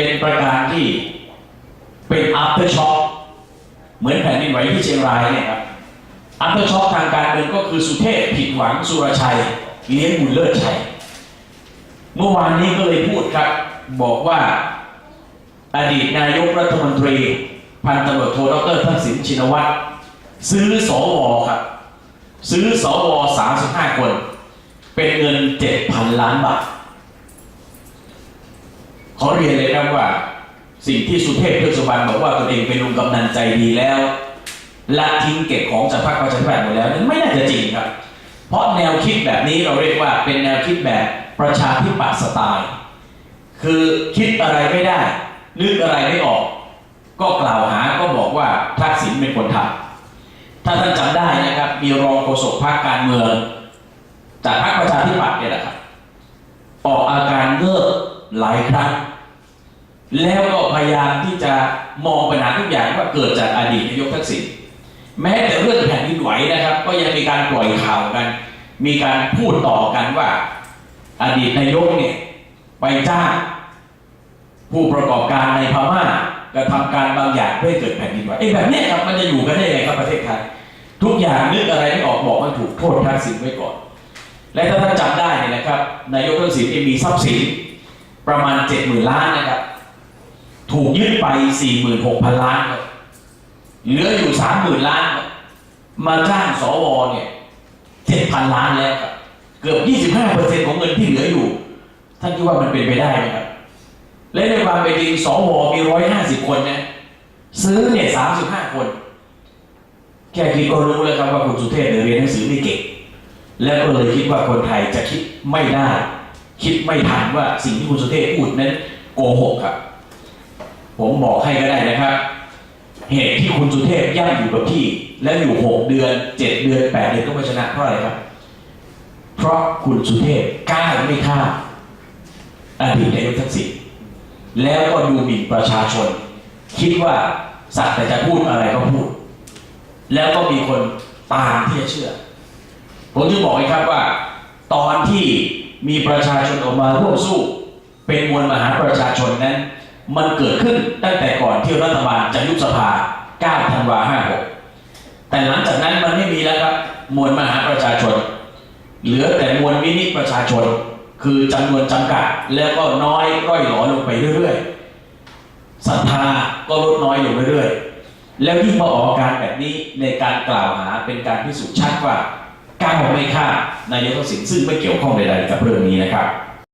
เป็นประการที่เป็น after shock เหมือนแผ่นดินไหวที่เชียงรายเนี่ยครับ after shock ทางการเมืองก็คือสุเทพผิดหวังสุรชัย เลี้ยงบุญเลิศชัย เมื่อวานนี้ก็เลยพูดครับ บอกว่าอดีตนายกรัฐมนตรี พันตำรวจโทดรทักษิณชินวัตรซื้อสวครับ ซื้อสว35คน เป็นเงิน7,000ล้านบาท ขอเรียนเลยครับว่า สิ่งที่สุเทพเทือสุบรรณบอกว่าตนเองเป็นลุงกำนันใจดีแล้วละทิ้งเก็บของจากพรรคประชาธิปัตย์หมดแล้วนั้นไม่น่าจะจริงครับ เพราะแนวคิดแบบนี้เราเรียกว่าเป็นแนวคิดแบบประชาธิปัตย์สไตล์คือคิดอะไรไม่ได้ นึกอะไรไม่ออก ก็กล่าวหาก็บอกว่าทักษิณเป็นคนทำถ้าท่านจำได้นะครับ มีรองโฆษกพรรคการเมืองจากพรรคประชาธิปัตย์เนี่ยแหละครับออกอาการเลิกหลายครั้ง แล้วก็พยายามที่จะมองปัญหาทุกอย่างว่าเกิดจากอดีตนายกทักษิณแม้แต่เรื่องแผ่นดินไหวนะครับ ก็ยังมีการปล่อยข่าวกัน มีการพูดต่อกันว่า อดีตนายกเนี่ยไปจ้างผู้ประกอบการในพม่ากระทำการบางอย่างเพื่อเกิดแผ่นดินไหวไอ้แบบนี้ครับมันจะอยู่กันได้ยังไงครับประเทศไทยทุกอย่างนึกอะไรไม่ออกบอกมันถูกโทษทักษิณไว้ก่อน และถ้าท่านจำได้เนี่ยนะครับนายกทักษิณเองมีทรัพย์สินประมาณเจ็ดหมื่นล้านนะครับ ถูกยึดไปสี่หมื่นหกพันล้าน เหลืออยู่สามหมื่นล้าน มาจ้างสวเนี่ยเจ็ดพันล้านแล้วครับเกือบยี่สิบห้าเปอร์เซ็นต์ของเงินที่เหลืออยู่ ท่านคิดว่ามันเป็นไปได้ไหมครับ และในความเป็นจริงสวมีร้อยห้าสิบคนนะซื้อเนี่ยสามสิบห้าคน แค่คิดก็รู้แล้วครับว่าคุณสุเทพเนี่ยเรียนหนังสือไม่เก่ง แล้วก็เลยคิดว่าคนไทยจะคิดไม่ได้ คิดไม่ทันว่าสิ่งที่คุณสุเทพพูดนั้นโกหกครับ ผมบอกให้ก็ได้นะครับ เหตุที่คุณสุเทพย่ำอยู่กับที่ แล้วอยู่หกเดือนเจ็ดเดือนแปดเดือนก็ไม่ชนะเพราะอะไรครับ เพราะคุณสุเทพกล้าไม่ข้ามอดีตนายกทักษิณแล้วก็ดูหมิ่นประชาชน คิดว่าสัตว์แต่จะพูดอะไรก็พูด แล้วก็มีคนตามที่จะเชื่อ ผมจะบอกให้ครับว่า ตอนที่มีประชาชนออกมาร่วมสู้ เป็นมวลมหาประชาชน มันเกิดขึ้นตั้งแต่ก่อนที่รัฐบาลจะยุบสภา 9 ธันวา56 แต่หลังจากนั้นมันไม่มีแล้วครับ มวลมหาประชาชน เหลือแต่มวลวินิจประชาชน คือจำนวนจำกัด แล้วก็น้อยร่อยหลอลงไปเรื่อยๆ ศรัทธาก็ลดน้อยลงเรื่อยๆ แล้วยิ่งมาออกอาการแบบนี้ในการกล่าวหาเป็นการพิสูจน์ชัดว่าก้าวไม่ฆ่านายกทักษิณซึ่งไม่เกี่ยวข้องใดๆกับเรื่องนี้นะครับ